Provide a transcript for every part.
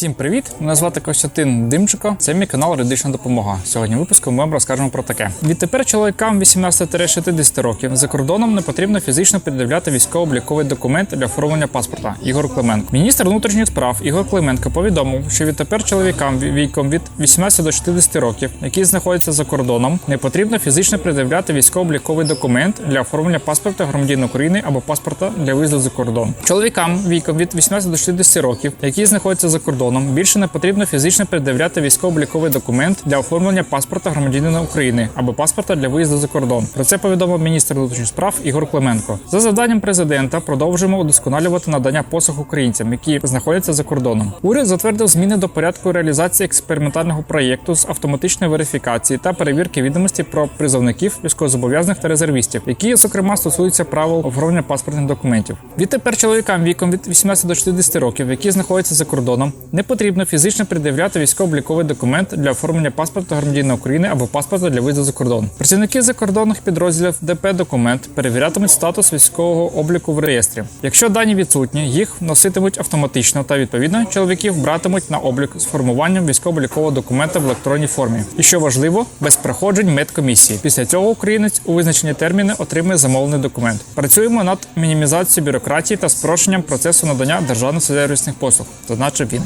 Всім привіт! Мене звати Костянтин Димченко. Це мій канал Юридична допомога. Сьогодні в випуску ми вам розкажемо про таке. Відтепер чоловікам 18-60 років за кордоном не потрібно фізично пред'являти військово-обліковий документ для оформлення паспорта. Ігор Клименко. Міністр внутрішніх справ Ігор Клименко повідомив, що відтепер чоловікам віком від 18 до 60 років, які знаходяться за кордоном, не потрібно фізично пред'являти військово-обліковий документ для оформлення паспорта громадянина України або паспорта для виїзду за кордон. Чоловікам віком від 18 до 60 років, які знаходяться за кордоном, більше не потрібно фізично пред'являти військово-обліковий документ для оформлення паспорта громадянина України або паспорта для виїзду за кордон. Про це повідомив міністр внутрішніх справ Ігор Клименко. За завданням президента продовжуємо удосконалювати надання послуг українцям, які знаходяться за кордоном. Уряд затвердив зміни до порядку реалізації експериментального проєкту з автоматичної верифікації та перевірки відомостей про призовників, військовозобов'язаних та резервістів, які зокрема стосуються правил оформлення паспортних документів. Відтепер чоловікам віком від 18 до 60 років, які знаходяться за кордоном, не потрібно фізично пред'являти військово-обліковий документ для оформлення паспорта громадянина України або паспорта для виїзду за кордон. Працівники закордонних підрозділів ДП документ перевірятимуть статус військового обліку в реєстрі. Якщо дані відсутні, їх вноситимуть автоматично та відповідно чоловіків братимуть на облік з формуванням військово-облікового документа в електронній формі. І що важливо, без проходжень медкомісії. Після цього українець у визначені терміни отримує замовлений документ. Працюємо над мінімізацією бюрократії та спрощенням процесу надання державних сервісних послуг, зазначив він.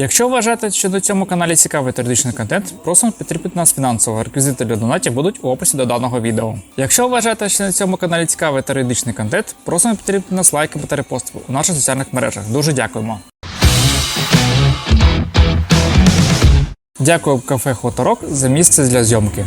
Якщо вважаєте, що на цьому каналі цікавий теоретичний контент, просимо підтримати нас фінансово. Реквізити для донатів будуть у описі до даного відео. Якщо вважаєте, що на цьому каналі цікавий теоретичний контент, просимо підтримати нас лайками та репостами у наших соціальних мережах. Дуже дякуємо. Дякую кафе Хуторок за місце для зйомки.